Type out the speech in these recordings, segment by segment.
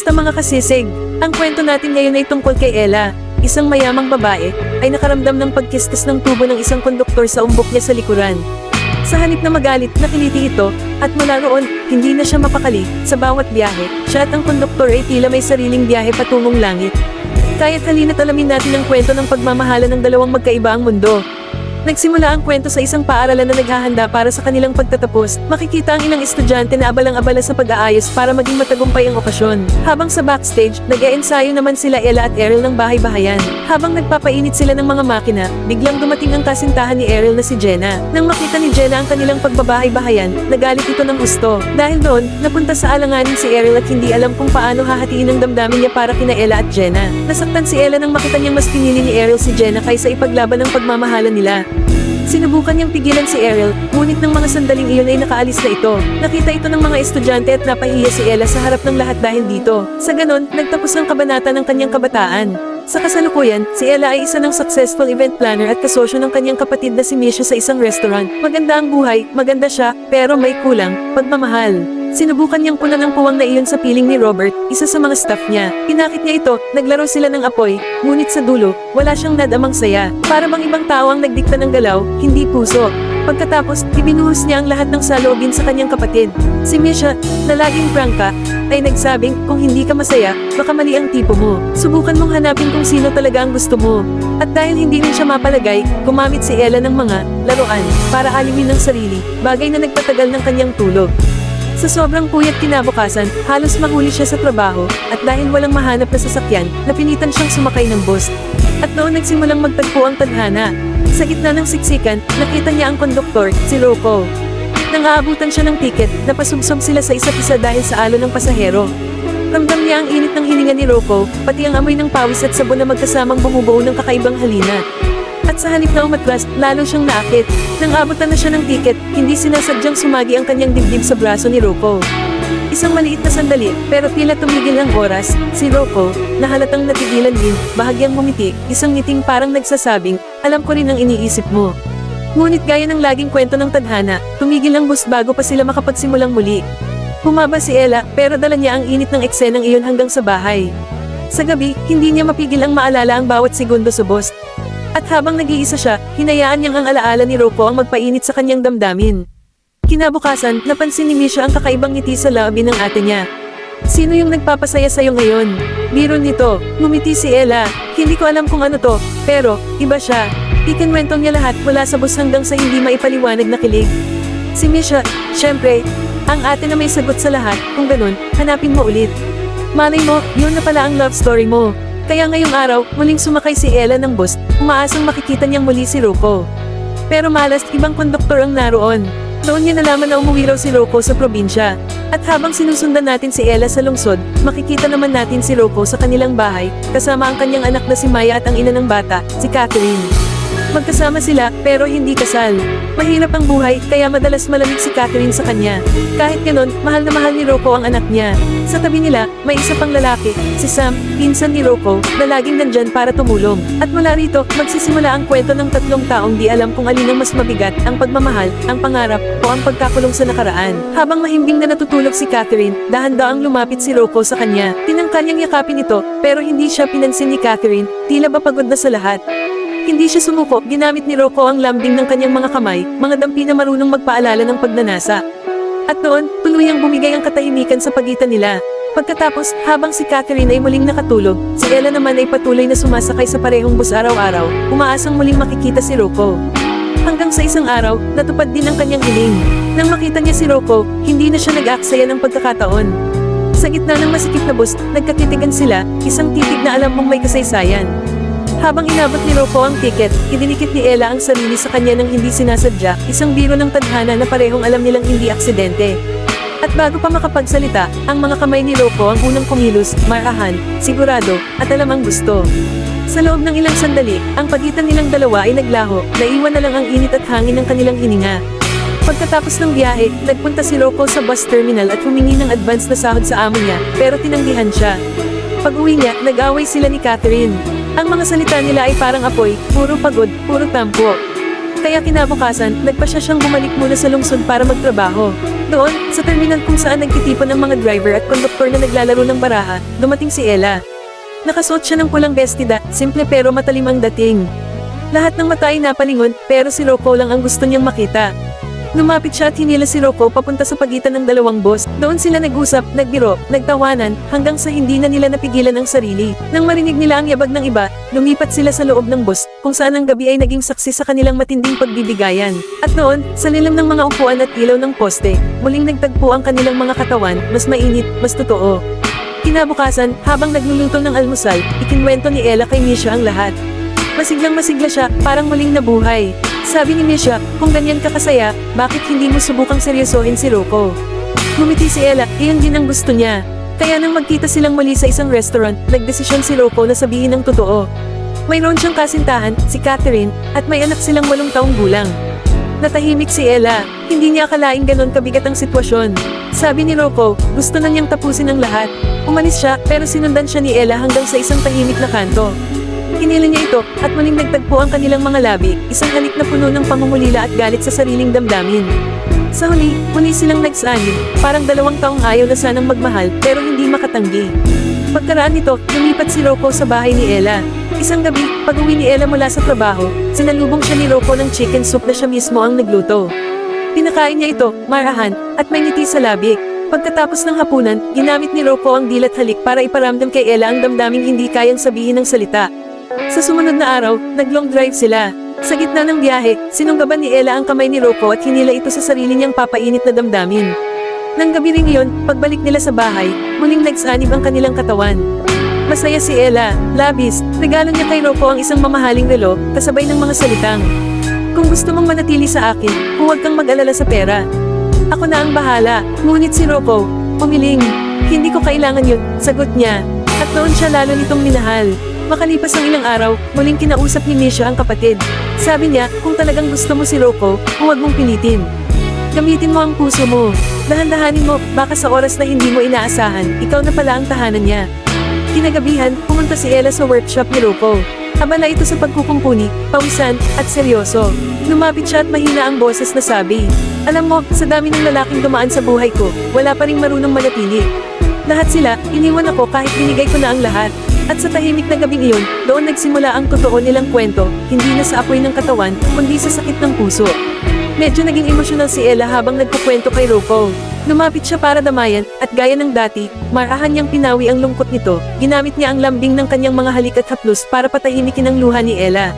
Kamusta mga kasisig? Ang kwento natin ngayon ay tungkol kay Ella, isang mayamang babae, ay nakaramdam ng pagkistas ng tubo ng isang konduktor sa umbok niya sa likuran. Sa halip na magalit, nakiliti ito, at mula roon, hindi na siya mapakali, sa bawat biyahe, siya at ang konduktor ay tila may sariling biyahe patungong langit. Kaya't halina't alamin natin ang kwento ng pagmamahala ng dalawang magkaiba ang mundo. Nagsimula ang kwento sa isang paaralan na naghahanda para sa kanilang pagtatapos. Makikita ang ilang estudyante na abalang-abala sa pag-aayos para maging matagumpay ang okasyon. Habang sa backstage, nag-e-ensayo naman sila Ella at Errol ng bahay-bahayan. Habang nagpapainit sila ng mga makina, biglang dumating ang kasintahan ni Errol na si Jenna. Nang makita ni Jenna ang kanilang pagbabahay-bahayan, nagalit ito ng gusto. Dahil doon, napunta sa alanganin si Errol at hindi alam kung paano hahatiin ang damdamin niya para kina Ella at Jenna. Nasaktan si Ella nang makita niyang mas pinili ni Errol si Jenna kaysa ipaglaban ang pagmamahalan nila. Sinubukan niyang pigilan si Errol, ngunit ng mga sandaling iyon ay nakaalis na ito. Nakita ito ng mga estudyante at napahiya si Ella sa harap ng lahat dahil dito. Sa ganon, nagtapos ang kabanata ng kanyang kabataan. Sa kasalukuyan, si Ella ay isa ng successful event planner at kasosyo ng kanyang kapatid na si Misha sa isang restaurant. Maganda ang buhay, maganda siya, pero may kulang, pagmamahal. Sinubukan niyang punan ang puwang na iyon sa piling ni Robert, isa sa mga staff niya. Pinakit niya ito, naglaro sila ng apoy, ngunit sa dulo, wala siyang nadamang saya. Para bang ibang tao ang nagdikta ng galaw, hindi puso. Pagkatapos, ibinuhos niya ang lahat ng saloobin sa kanyang kapatid. Si Misha, na laging prangka, ay nagsabing, kung hindi ka masaya, baka mali ang tipo mo. Subukan mong hanapin kung sino talaga ang gusto mo. At dahil hindi rin siya mapalagay, gumamit si Ella ng mga laruan para alimin ng sarili, bagay na nagpatagal ng kanyang tulog. Sa sobrang puyat kinabukasan, halos mahuli siya sa trabaho, at dahil walang mahanap na sasakyan, napilitan siyang sumakay ng bus. At noon nagsimulang magtagpo ang tadhana. Sa gitna ng siksikan, nakita niya ang konduktor, si Rocco. Nang aabutan siya ng tiket, napasubsob sila sa isa't isa dahil sa alo ng pasahero. Ramdam niya ang init ng hininga ni Rocco, pati ang amoy ng pawis at sabon na magkasamang bumubuo ng kakaibang halina. Sa halip na umatras, lalo siyang naakit. Nang abutan na siya ng tiket, hindi sinasadyang sumagi ang kanyang dibdib sa braso ni Rocco. Isang maliit na sandali, pero tila tumigil ang oras, si Rocco, na halatang natigilan din, bahagyang ngumiti, isang ngiting parang nagsasabing, alam ko rin ang iniisip mo. Ngunit gaya ng laging kwento ng tadhana, tumigil ang bus bago pa sila makapagsimulang muli. Humaba si Ella, pero dala niya ang init ng eksenang iyon hanggang sa bahay. Sa gabi, hindi niya mapigil ang maalala ang bawat segundo sa bus. At habang nag-iisa siya, hinayaan niyang ang alaala ni Rocco ang magpainit sa kanyang damdamin. Kinabukasan, napansin ni Misha ang kakaibang ngiti sa labi ng ate niya. Sino yung nagpapasaya sa'yo ngayon? Biro nito, ngumiti si Ella. Hindi ko alam kung ano to, pero, iba siya. Ikinwentong niya lahat mula sa bus hanggang sa hindi maipaliwanag na kilig. Si Misha, syempre, ang ate na may sagot sa lahat, kung ganun, hanapin mo ulit. Malay mo, yun na pala ang love story mo. Kaya ngayong araw, muling sumakay si Ella ng bus, umaasang makikita niyang muli si Rocco. Pero malas, ibang konduktor ang naroon. Doon niya nalaman na umuwi raw si Rocco sa probinsya. At habang sinusundan natin si Ella sa lungsod, makikita naman natin si Rocco sa kanilang bahay, kasama ang kanyang anak na si Maya at ang ina ng bata, si Catherine. Magkasama sila, pero hindi kasal. Mahirap ang buhay, kaya madalas malamig si Catherine sa kanya. Kahit ganon, mahal na mahal ni Rocco ang anak niya. Sa tabi nila, may isa pang lalaki, si Sam, pinsan ni Rocco, na laging nandyan para tumulong. At mula rito, magsisimula ang kwento ng tatlong taong di alam kung alin ang mas mabigat, ang pagmamahal, ang pangarap, o ang pagkakulong sa nakaraan. Habang mahimbing na natutulog si Catherine, dahan-daang lumapit si Rocco sa kanya. Tinangka niyang yakapin ito, pero hindi siya pinansin ni Catherine, tila ba pagod na sa lahat. Hindi siya sumuko, ginamit ni Rocco ang lambing ng kanyang mga kamay, mga dampi na marunong magpaalala ng pagnanasa. At doon, tuluyang bumigay ang katahimikan sa pagitan nila. Pagkatapos, habang si Catherine ay muling nakatulog, si Ella naman ay patuloy na sumasakay sa parehong bus araw-araw, umaasang muling makikita si Rocco. Hanggang sa isang araw, natupad din ang kanyang hiling. Nang makita niya si Rocco, hindi na siya nag-aaksaya ng pagkakataon. Sa gitna ng masikip na bus, nagkatitigan sila, isang titig na alam mong may kasaysayan. Habang inabot ni Rocco ang tiket, idinikit ni Ella ang sarili sa kanya nang hindi sinasadya, isang biro ng tadhana na parehong alam nilang hindi aksidente. At bago pa makapagsalita, ang mga kamay ni Rocco ang unang kumilos, marahan, sigurado, at alam ang gusto. Sa loob ng ilang sandali, ang pagitan nilang dalawa ay naglaho, naiwan na lang ang init at hangin ng kanilang hininga. Pagkatapos ng biyahe, nagpunta si Rocco sa bus terminal at humingi ng advance na sahod sa amo niya, pero tinanggihan siya. Pag-uwi niya, nag-away sila ni Catherine. Ang mga salita nila ay parang apoy, puro pagod, puro tampo. Kaya kinabukasan, nagpa siya siyang bumalik muna sa lungsod para magtrabaho. doon, sa terminal kung saan nagtitipon ng mga driver at konduktor na naglalaro ng baraha, dumating si Ella. Nakasuot siya ng pulang bestida, simple pero matalim ang dating. Lahat ng mata ay napalingon, pero si Rocco lang ang gusto niyang makita. Lumapit siya at hinila si Rocco papunta sa pagitan ng dalawang boss. Doon sila nag-usap, nagbiro, nagtawanan, hanggang sa hindi na nila napigilan ang sarili. Nang marinig nila ang yabag ng iba, lumipat sila sa loob ng boss, kung saan ang gabi ay naging saksi sa kanilang matinding pagbibigayan. At noon, sa lilam ng mga upuan at ilaw ng poste, muling nagtagpo ang kanilang mga katawan, mas mainit, mas totoo. Kinabukasan, habang nagluluto ng almusal, ikinwento ni Ella kay Misha ang lahat. Masiglang masigla siya, parang muling nabuhay. Sabi ni Misha, kung ganyan ka kasaya, bakit hindi mo subukang seryosohin si Rocco? Ngumiti si Ella, iyon din ang gusto niya. Kaya nang magkita silang muli sa isang restaurant, nagdesisyon si Rocco na sabihin ang totoo. Mayroon siyang kasintahan, si Catherine, at may anak silang walong taong gulang. Natahimik si Ella, hindi niya akalaing ganon kabigat ang sitwasyon. Sabi ni Rocco, gusto na niyang tapusin ang lahat. Umalis siya, pero sinundan siya ni Ella hanggang sa isang tahimik na kanto. Hinila niya ito, at muling nagtagpo ang kanilang mga labi, isang halik na puno ng pangungulila at galit sa sariling damdamin. Sa huli, muli silang nagsanib, parang dalawang taong ayaw na sanang magmahal, pero hindi makatanggi. Pagkaraan nito, lumipat si Rocco sa bahay ni Ella. Isang gabi, pag-uwi ni Ella mula sa trabaho, sinalubong siya ni Rocco ng chicken soup na siya mismo ang nagluto. Pinakain niya ito, marahan, at may ngiti sa labi. Pagkatapos ng hapunan, ginamit ni Rocco ang dilat halik para iparamdam kay Ella ang damdaming hindi kayang sabihin ng salita. Sa sumunod na araw, nag-long drive sila. Sa gitna ng biyahe, sinunggaban ni Ella ang kamay ni Rocco at hinila ito sa sarili niyang papainit na damdamin. Nang gabi ring iyon, pagbalik nila sa bahay, muling nagsanib ang kanilang katawan. Masaya si Ella, labis, regalo niya kay Rocco ang isang mamahaling relo, kasabay ng mga salitang. Kung gusto mong manatili sa akin, huwag kang mag-alala sa pera. Ako na ang bahala, ngunit si Rocco, pumiling. Hindi ko kailangan yun, sagot niya. At noon siya lalo nitong minahal. Makalipas ang ilang araw, muling kinausap ni Misha ang kapatid. Sabi niya, kung talagang gusto mo si Rocco, huwag mong pilitin. Gamitin mo ang puso mo. Dahan-dahanin mo, baka sa oras na hindi mo inaasahan, ikaw na pala ang tahanan niya. Kinagabihan, pumunta si Ella sa workshop ni Rocco. Abala ito sa pagkukumpuni, pawisan, at seryoso. Lumapit siya at mahina ang boses na sabi, Alam mo, sa dami ng lalaking dumaan sa buhay ko, wala pa ring marunong manatili. Lahat sila, iniwan ako kahit binigay ko na ang lahat. At sa tahimik na gabing iyon, doon nagsimula ang totoo nilang kwento, hindi na sa apoy ng katawan, kundi sa sakit ng puso. Medyo naging emosyonal si Ella habang nagkukwento kay Rocco. Lumapit siya para damayan, at gaya ng dati, marahan niyang pinawi ang lungkot nito, ginamit niya ang lambing ng kanyang mga halik at haplos para patahimikin ang luha ni Ella.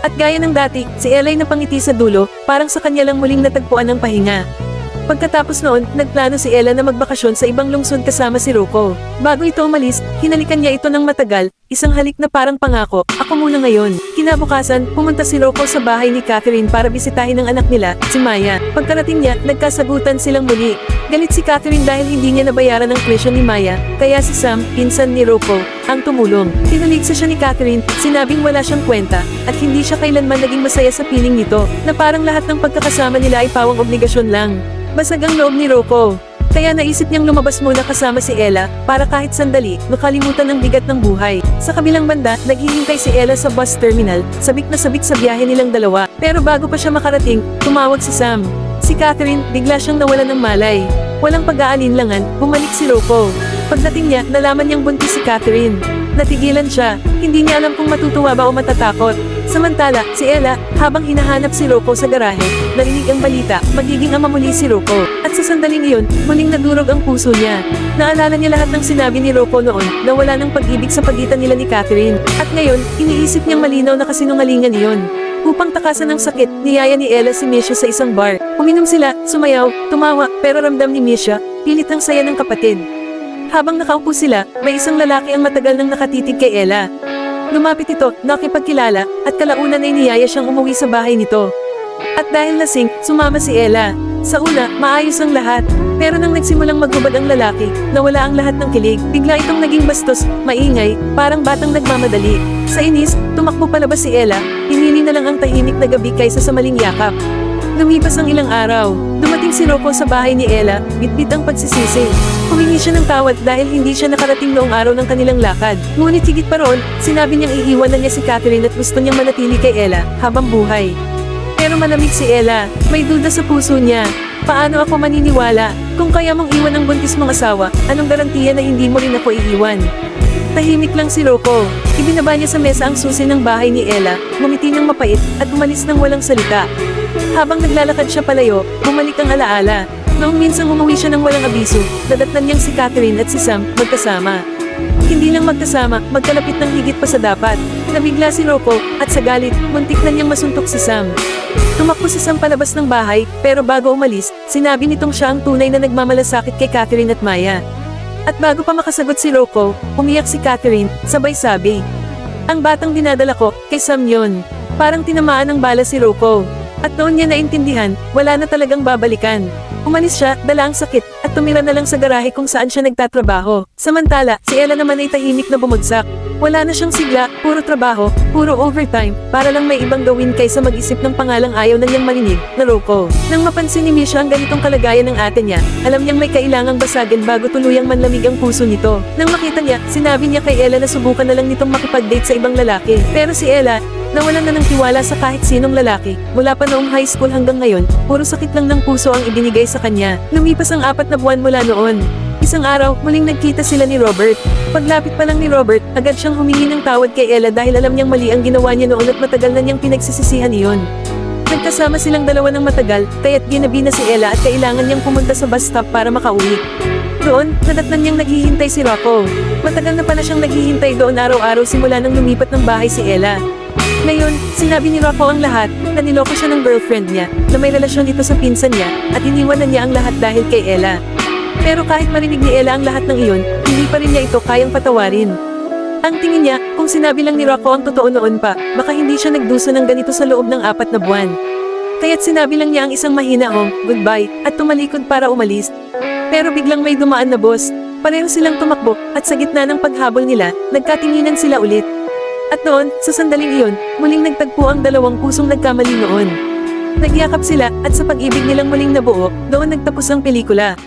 At gaya ng dati, si Ella ay napangiti sa dulo, parang sa kanya lang muling natagpuan ang pahinga. Pagkatapos noon, nagplano si Ella na magbakasyon sa ibang lungsod kasama si Rocco. Bago ito umalis, hinalikan niya ito ng matagal, isang halik na parang pangako, ako muna ngayon. Kinabukasan, pumunta si Rocco sa bahay ni Catherine para bisitahin ang anak nila, si Maya. Pagkarating niya, nagkasagutan silang muli. Galit si Catherine dahil hindi niya nabayaran ang tuition ni Maya, kaya si Sam, pinsan ni Rocco, ang tumulong. Tinaligsa siya ni Catherine, sinabing wala siyang kwenta, at hindi siya kailanman naging masaya sa piling nito, na parang lahat ng pagkakasama nila ay pawang obligasyon lang. Basag ang loob ni Rocco. Kaya naisip niyang lumabas muna kasama si Ella, para kahit sandali, makalimutan ang bigat ng buhay. Sa kabilang banda, naghihintay si Ella sa bus terminal, sabik na sabik sa biyahe nilang dalawa. Pero bago pa siya makarating, tumawag si Sam. Si Catherine, bigla siyang nawala ng malay. Walang pag-aalinlangan, bumalik si Rocco. Pagdating niya, nalaman niyang buntis si Catherine. Natigilan siya, hindi niya alam kung matutuwa ba o matatakot. Samantala, si Ella, habang hinahanap si Rocco sa garahe, narinig ang balita, magiging ama muli si Rocco. At sa sandaling iyon, muling nadurog ang puso niya. Naalala niya lahat ng sinabi ni Rocco noon, na wala ng pag-ibig sa pagitan nila ni Catherine. At ngayon, iniisip niyang malinaw na kasinungalingan iyon. Upang takasan ng sakit, niyaya ni Ella si Misha sa isang bar. Uminom sila, sumayaw, tumawa, pero ramdam ni Misha, pilit ang saya ng kapatid. Habang nakaupo sila, may isang lalaki ang matagal nang nakatitig kay Ella. Lumapit ito, nakipagkilala, at kalaunan ay niyaya siyang umuwi sa bahay nito. At dahil lasing, sumama si Ella. Sa una, maayos ang lahat. Pero nang nagsimulang maghubad ang lalaki, nawala ang lahat ng kilig. Bigla itong naging bastos, maingay, parang batang nagmamadali. Sa inis, tumakbo palabas si Ella, pinili na lang ang tahimik na gabi kaysa sa maling yakap. Lumipas ang ilang araw. Dumating si Rocco sa bahay ni Ella, bitbit ang pagsisisi. Humingi siya ng tawad dahil hindi siya nakarating noong araw ng kanilang lakad. Ngunit higit pa roon, sinabi niyang iiwan na niya si Catherine at gusto niyang manatili kay Ella habang buhay. Pero malamig si Ella, may duda sa puso niya. Paano ako maniniwala? Kung kaya mong iwan ang buntis mong asawa, anong garantiya na hindi mo rin ako iiwan? Tahimik lang si Rocco. Ibinaba niya sa mesa ang susi ng bahay ni Ella, ngumiti ng mapait, at umalis ng walang salita. Habang naglalakad siya palayo, bumalik ang alaala. Noong minsang umuwi siya ng walang abiso, nadatnan niyang si Catherine at si Sam magkasama. Hindi lang magkasama, magkalapit ng higit pa sa dapat. Nabigla si Rocco, at sa galit, muntik na niyang masuntok si Sam. Tumakbo si Sam palabas ng bahay, pero bago umalis, sinabi nitong siya ang tunay na nagmamalasakit kay Catherine at Maya. At bago pa makasagot si Rocco, umiyak si Catherine, sabay sabi. Ang batang dinadala ko, kay Sam yun. Parang tinamaan ng bala si Rocco. At noon niya naintindihan, wala na talagang babalikan. Umalis siya, dala ang sakit, at tumira na lang sa garahe kung saan siya nagtatrabaho. Samantala, si Ella naman ay tahimik na bumagsak. Wala na siyang sigla, puro trabaho, puro overtime, para lang may ibang gawin kaysa mag-isip ng pangalang ayaw na niyang marinig, na Rocco. Nang mapansin ni Misha ang ganitong kalagayan ng ate niya, alam niyang may kailangang basagin bago tuluyang manlamig ang puso nito. Nang makita niya, sinabi niya kay Ella na subukan na lang nitong makipag-date sa ibang lalaki. Pero si Ella, nawalan na ng tiwala sa kahit sinong lalaki. Mula pa noong high school hanggang ngayon, puro sakit lang ng puso ang ibinigay sa kanya. Lumipas ang apat na buwan mula noon. Isang araw, muling nagkita sila ni Robert. Paglapit pa lang ni Robert, agad siyang humingi ng tawad kay Ella dahil alam niyang mali ang ginawa niya noon at matagal na niyang pinagsisisihan iyon. Nagkasama silang dalawa ng matagal, kaya't ginabi na si Ella at kailangan niyang pumunta sa bus stop para makauwi. Doon, nadatnan niyang naghihintay si Rocco. Matagal na pala siyang naghihintay doon araw-araw simula nang lumipat ng bahay si Ella. Ngayon, sinabi ni Rocco ang lahat, na niloko siya ng girlfriend niya, na may relasyon ito sa pinsan niya, at iniwan na niya ang lahat dahil kay Ella. Pero kahit marinig ni Ella ang lahat ng iyon, hindi pa rin niya ito kayang patawarin. Ang tingin niya, kung sinabi lang ni Rocco ang totoo noon pa, baka hindi siya nagdusa ng ganito sa loob ng apat na buwan. Kaya't sinabi lang niya ang isang mahinahong, goodbye, at tumalikod para umalis. Pero biglang may dumaan na boss. Pareho silang tumakbo, at sa gitna ng paghabol nila, nagkatinginan sila ulit. At noon, sa sandaling iyon, muling nagtagpo ang dalawang pusong nagkamali noon. Nagyakap sila, at sa pag-ibig nilang muling nabuo, doon nagtapos ang pelikula.